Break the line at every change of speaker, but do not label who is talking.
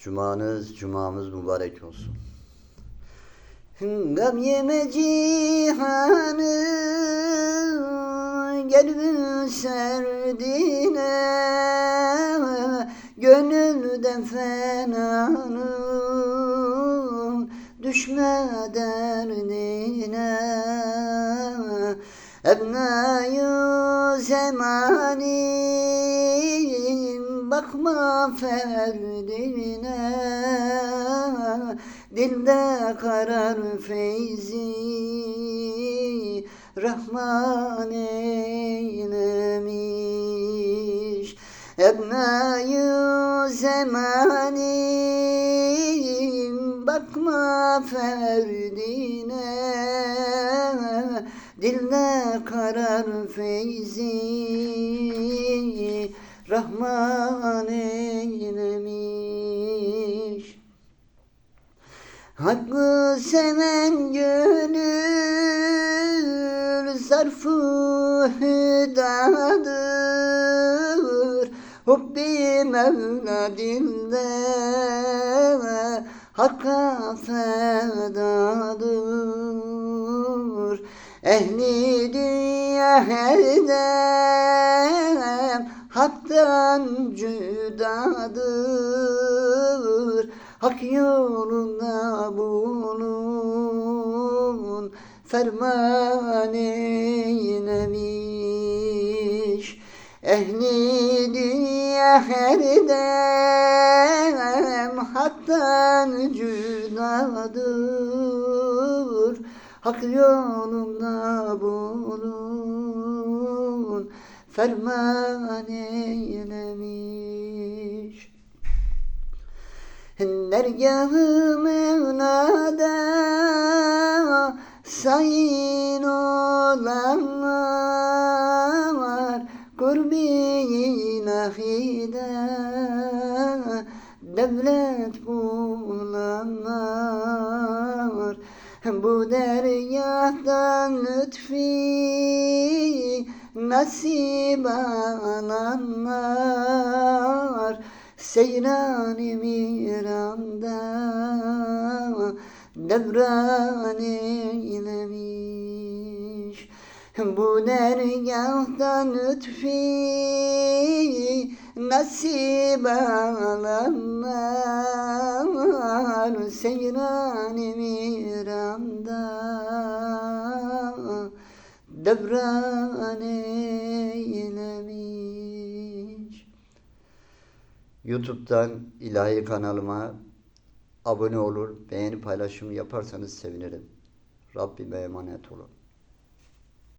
Cumanız, cumamız mübarek olsun. Gam yeme cihanı Gel serdine Gönülden fenanın Düşme derdine Ebnayı zemanin Bakma ferdine. Dilde karar feyzi. Rahman eylemiş. Ebnayı zemanin Bakma ferdine. Dilde karar feyzi Rahman eylemiş. Hakkı seven gönül zarfı hüdadır. Hubbi Mevla dilde Hakka fedadır Ehli dünya her dem Hak'tan cüdadır Hak yolunda bulun Ferman eylemiş Ehli dünya her dem. Hak'tan cüdadır Hak yolunda bulun Ferman eylemiş. Dergâh-ı Mevla'da sayın olanlar Kurbi ilahide devlet bulanlar Bu dergâhtan lütfi nasip alanlar Seyran-ı miranda devran eylemiş Bu dergâhtan lütfi nasip alanlar Seyran-ı miranda devran eylemiş YouTube'dan ilahi kanalıma abone olur, beğeni paylaşım yaparsanız sevinirim. Rabbime emanet olun.